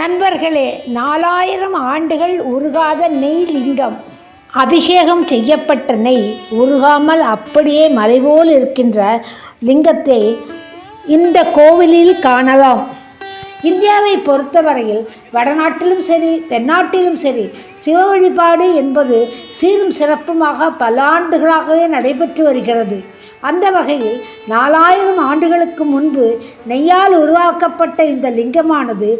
நண்பர்களே நாலாயிரம் ஆண்டுகள் உருகாத நெய் லிங்கம் அபிஷேகம் செய்யப்பட்ட நெய் உருகாமல் அப்படியே மலைபோல் இருக்கின்ற லிங்கத்தை இந்த கோவிலில் காணலாம். இந்தியாவை பொறுத்தவரையில் வடநாட்டிலும் சரி தென்னாட்டிலும் சரி சிவ வழிபாடு என்பது சீரும் சிறப்புமாக பல ஆண்டுகளாகவே நடைபெற்று வருகிறது. அந்த வகையில் நாலாயிரம் ஆண்டுகளுக்கு முன்பு நெய்யால் உருவாக்கப்பட்ட இந்த லிங்கமானது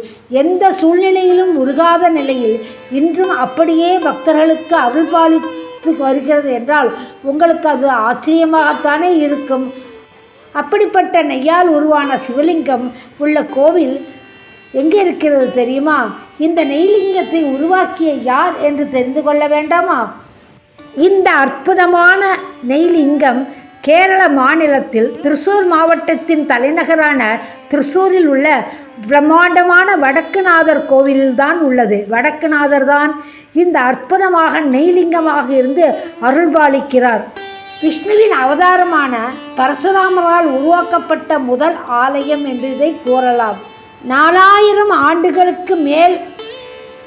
எந்த சூழ்நிலையிலும் உருகாத நிலையில் இன்றும் அப்படியே பக்தர்களுக்கு அருள் பாலித்து வருகிறது என்றால் உங்களுக்கு அது ஆச்சரியமாகத்தானே இருக்கும். அப்படிப்பட்ட நெய்யால் உருவான சிவலிங்கம் உள்ள கோவில் எங்கே இருக்கிறது தெரியுமா? இந்த நெய்லிங்கத்தை உருவாக்கிய யார் என்று தெரிந்து கொள்ள வேண்டாமா? இந்த அற்புதமான நெய்லிங்கம் கேரள மாநிலத்தில் திருசூர் மாவட்டத்தின் தலைநகரான திருசூரில் உள்ள பிரம்மாண்டமான வடக்குநாதர் கோவிலில்தான் உள்ளது. வடக்குநாதர் தான் இந்த அற்புதமாக நெய்லிங்கமாக இருந்து அருள்பாலிக்கிறார். விஷ்ணுவின் அவதாரமான பரசுராமரால் உருவாக்கப்பட்ட முதல் ஆலயம் என்று இதை கூறலாம். நாலாயிரம் ஆண்டுகளுக்கு மேல்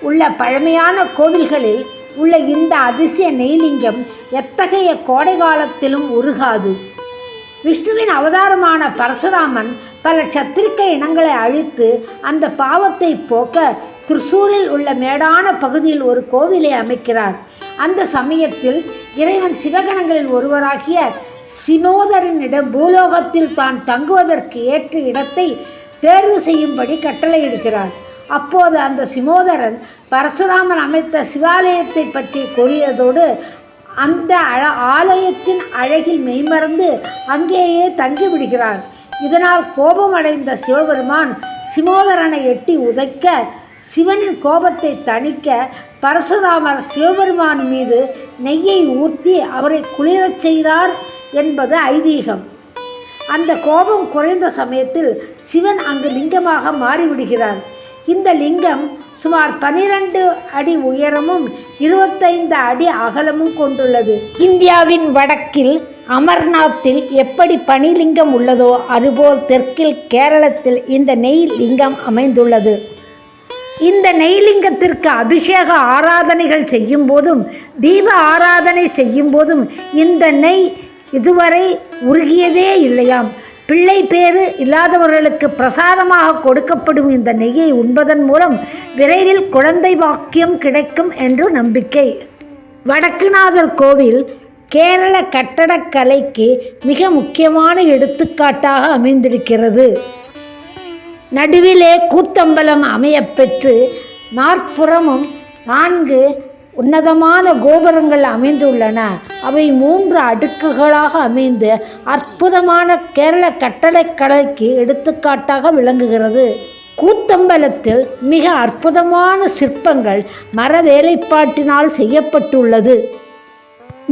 உள்ள பழமையான கோவில்களில் உள்ள இந்த அதிசய நெய்லிங்கம் எத்தகைய கோடை காலத்திலும் உருகாது. விஷ்ணுவின் அவதாரமான பரசுராமன் பல சத்திரிக்க இனங்களை அழித்து அந்த பாவத்தை போக்க திருசூரில் உள்ள மேடான பகுதியில் ஒரு கோவிலை அமைக்கிறார். அந்த சமயத்தில் இறைவன் சிவகணங்களில் ஒருவராகிய சினோதரனிடம் பூலோகத்தில் தான் தங்குவதற்கு ஏற்ற இடத்தை தேர்வு செய்யும்படி கட்டளையிடுகிறார். அப்போது அந்த சிமோதரன் பரசுராமன் அமைத்த சிவாலயத்தை பற்றி கூறியதோடு அந்த அழ ஆலயத்தின் அழகில் மெய்மறந்து அங்கேயே தங்கிவிடுகிறான். இதனால் கோபமடைந்த சிவபெருமான் சிமோதரனை எட்டி உதைக்க சிவனின் கோபத்தை தணிக்க பரசுராமர் சிவபெருமான் மீது நெய்யை ஊற்றி அவரை குளிரச் செய்தார் என்பது ஐதீகம். அந்த கோபம் குறைந்த சமயத்தில் சிவன் அங்கு லிங்கமாக மாறிவிடுகிறார் இந்த லிங்கம் சுமார் பனிரெண்டு அடி உயரமும் இருபத்தைந்து அடி அகலமும் கொண்டுள்ளது. இந்தியாவின் வடக்கில் அமர்நாத்தில் எப்படி பனிலிங்கம் உள்ளதோ அதுபோல் தெற்கில் கேரளத்தில் இந்த நெய் லிங்கம் அமைந்துள்ளது. இந்த நெய்லிங்கத்திற்கு அபிஷேக ஆராதனைகள் செய்யும் போதும் தீப ஆராதனை செய்யும் போதும் இந்த நெய் இதுவரை உருகியதே இல்லையாம். பிள்ளை பேறு இல்லாதவர்களுக்கு பிரசாதமாக கொடுக்கப்படும் இந்த நெய்யை உண்பதன் மூலம் விரைவில் குழந்தை பாக்கியம் கிடைக்கும் என்று நம்பிக்கை. வடக்குநாதர் கோவில் கேரள கட்டடக்கலைக்கு மிக முக்கியமான எடுத்துக்காட்டாக அமைந்திருக்கிறது. நடுவிலே கூத்தம்பலம் அமையப்பெற்று நாற்புறமும் நான்கு உன்னதமான கோபுரங்கள் அமைந்துள்ளன. அவை மூன்று அடுக்குகளாக அமைந்து அற்புதமான கேரள கட்டடக்கலைக்கு எடுத்துக்காட்டாக விளங்குகிறது. கூத்தம்பலத்தில் மிக அற்புதமான சிற்பங்கள் மர வேலைப்பாட்டினால் செய்யப்பட்டுள்ளது.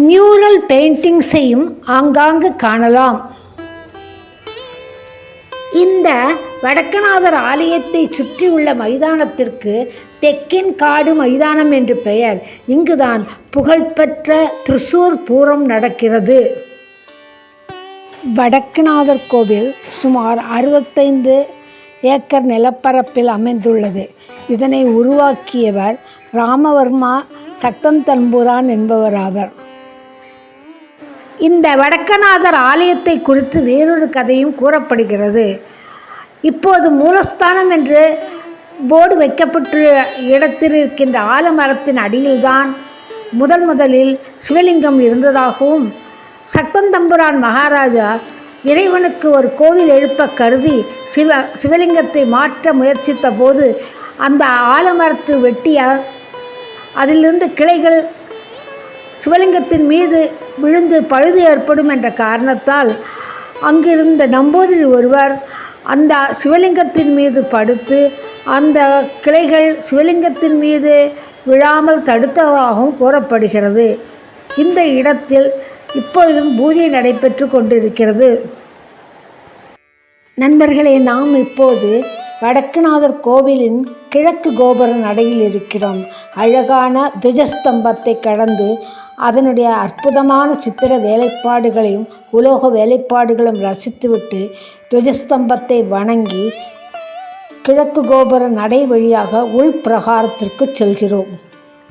மியூரல் பெயிண்டிங்ஸையும் ஆங்காங்கு காணலாம். இந்த வடக்கநாதர் ஆலயத்தை சுற்றியுள்ள மைதானத்திற்கு தெக்கின் காடு மைதானம் என்று பெயர். இங்குதான் புகழ்பெற்ற திருசூர் பூரம் நடக்கிறது. வடக்குநாதர் கோவில் சுமார் அறுபத்தைந்து ஏக்கர் நிலப்பரப்பில் அமைந்துள்ளது. இதனை உருவாக்கியவர் ராமவர்மா சக்தந்தன்புரான் என்பவராவர். இந்த வடக்கநாதர் ஆலயத்தை குறித்து வேறொரு கதையும் கூறப்படுகிறது. இப்போது மூலஸ்தானம் என்று போர்டு வைக்கப்பட்டுள்ள இடத்தில் இருக்கின்ற ஆலமரத்தின் அடியில்தான் முதல் முதலில் சிவலிங்கம் இருந்ததாகவும் சட்பந்தம்புரான் மகாராஜா இறைவனுக்கு ஒரு கோவில் எழுப்ப கருதி சிவ சிவலிங்கத்தை மாற்ற முயற்சித்த போது அந்த ஆலமரத்து வெட்டியால் அதிலிருந்து கிளைகள் சிவலிங்கத்தின் மீது விழுந்து பழுது ஏற்படும் என்ற காரணத்தால் அங்கிருந்த நம்பூதிரி ஒருவர் அந்த சிவலிங்கத்தின் மீது படுத்து அந்த கிளைகள் சிவலிங்கத்தின் மீது விழாமல் தடுத்ததாகவும் கூறப்படுகிறது. இந்த இடத்தில் இப்பொழுதும் பூஜை நடைபெற்று கொண்டிருக்கிறது. நண்பர்களே நாம் இப்போது வடக்குநாதர் கோவிலின் கிழக்கு கோபுர நடையில் இருக்கிறோம். அழகான துஜஸ்தம்பத்தை கடந்து அதனுடைய அற்புதமான சித்திர வேலைப்பாடுகளையும் உலோக வேலைப்பாடுகளும் ரசித்துவிட்டு துஜஸ்தம்பத்தை வணங்கி கிழக்கு கோபுர நடை வழியாக உள் பிரகாரத்திற்கு செல்கிறோம்.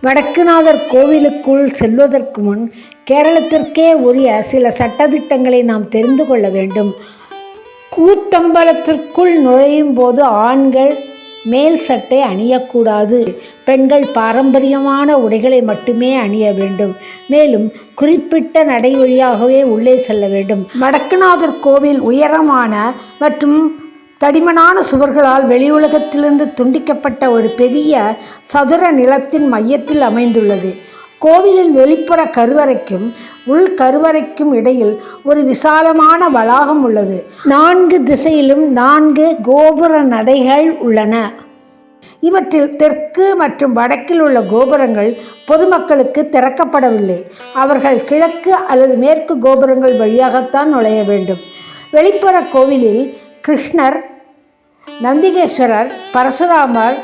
வடக்குநாதர் கோவிலுக்குள் செல்வதற்கு முன் கேரளத்திற்கே உரிய சில சட்டதிட்டங்களை நாம் தெரிந்து கொள்ள வேண்டும். கூத்தம்பலத்திற்குள் நுழையும் போது ஆண்கள் மேல் சட்டை அணியக்கூடாது. பெண்கள் பாரம்பரியமான உடைகளை மட்டுமே அணிய வேண்டும். மேலும் குறிப்பிட்ட நடை வழியாகவே உள்ளே செல்ல வேண்டும். வடக்குநாதர் கோவில் உயரமான மற்றும் தடிமனான சுவர்களால் வெளியுலகத்திலிருந்து துண்டிக்கப்பட்ட ஒரு பெரிய சதுர நிலத்தின் மையத்தில் அமைந்துள்ளது. கோவிலின் வெளிப்புற கருவறைக்கும் உள் கருவறைக்கும் இடையில் ஒரு விசாலமான வளாகம் உள்ளது. நான்கு திசையிலும் நான்கு கோபுர நடைகள் உள்ளன. இவற்றில் தெற்கு மற்றும் வடக்கில் உள்ள கோபுரங்கள் பொதுமக்களுக்கு திறக்கப்படவில்லை. அவர்கள் கிழக்கு அல்லது மேற்கு கோபுரங்கள் வழியாகத்தான் நுழைய வேண்டும். வெளிப்புற கோவிலில் கிருஷ்ணர் நந்திகேஸ்வரர் பரசுராமர்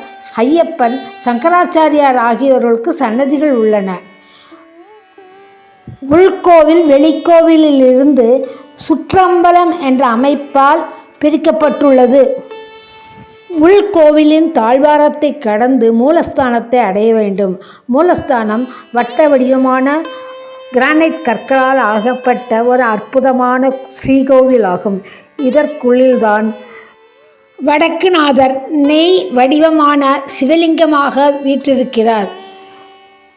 ஐயப்பன் சங்கராச்சாரியார் ஆகியோர்களுக்கு சன்னதிகள் உள்ளன. உள்கோவில் வெளிக்கோவிலிருந்து சுற்றம்பலம் என்ற அமைப்பால் பிரிக்கப்பட்டுள்ளது. உள்கோவிலின் தாழ்வாரத்தை கடந்து மூலஸ்தானத்தை அடைய வேண்டும். மூலஸ்தானம் வட்ட வடிவமான கிரானைட் கற்களால் ஆகப்பட்ட ஒரு அற்புதமான ஸ்ரீகோவில் ஆகும் இதற்குள்ளில்தான் வடக்குநாதர் நெய் வடிவமான சிவலிங்கமாக வீற்றிருக்கிறார்.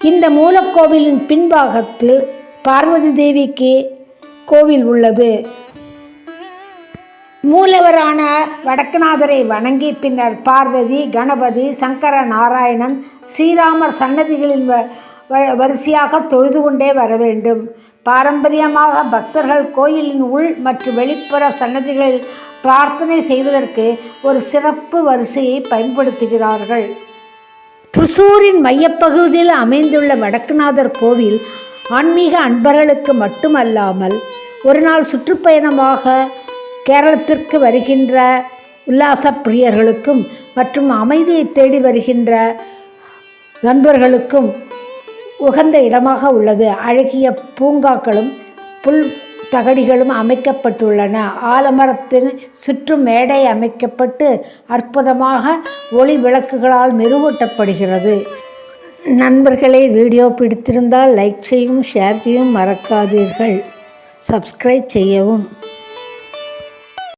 இந்த மூலக்கோவிலின் பின்பாகத்தில் பார்வதி தேவிக்கு கோவில் உள்ளது. மூலவரான வடக்குநாதரை வணங்கி பின்னர் பார்வதி கணபதி சங்கர நாராயணன் ஸ்ரீராமர் சன்னதிகளில் வ வ- வரிசையாக தொழுது கொண்டே வர வேண்டும். பாரம்பரியமாக பக்தர்கள் கோயிலின் உள் மற்றும் வெளிப்புற சன்னதிகளில் பிரார்த்தனை செய்வதற்கு ஒரு சிறப்பு வரிசையை பயன்படுத்துகிறார்கள். திருசூரின் மையப்பகுதியில் அமைந்துள்ள வடக்குநாதர் கோவில் ஆன்மீக அன்பர்களுக்கு மட்டுமல்லாமல் ஒரு நாள் சுற்றுப்பயணமாக கேரளத்திற்கு வருகின்ற உல்லாச பிரியர்களுக்கும் மற்றும் அமைதியை தேடி வருகின்ற நண்பர்களுக்கும் உகந்த இடமாக உள்ளது. அழகிய பூங்காக்களும் புல் தகடிகளும் அமைக்கப்பட்டுள்ளன. ஆலமரத்தின் சுற்றும் மேடை அமைக்கப்பட்டு அற்புதமாக ஒளி விளக்குகளால் மெருகூட்டப்படுகிறது. நண்பர்களே வீடியோ பிடித்திருந்தால் லைக் செய்யும் ஷேர் செய்யும் மறக்காதீர்கள். சப்ஸ்கிரைப் செய்யவும்.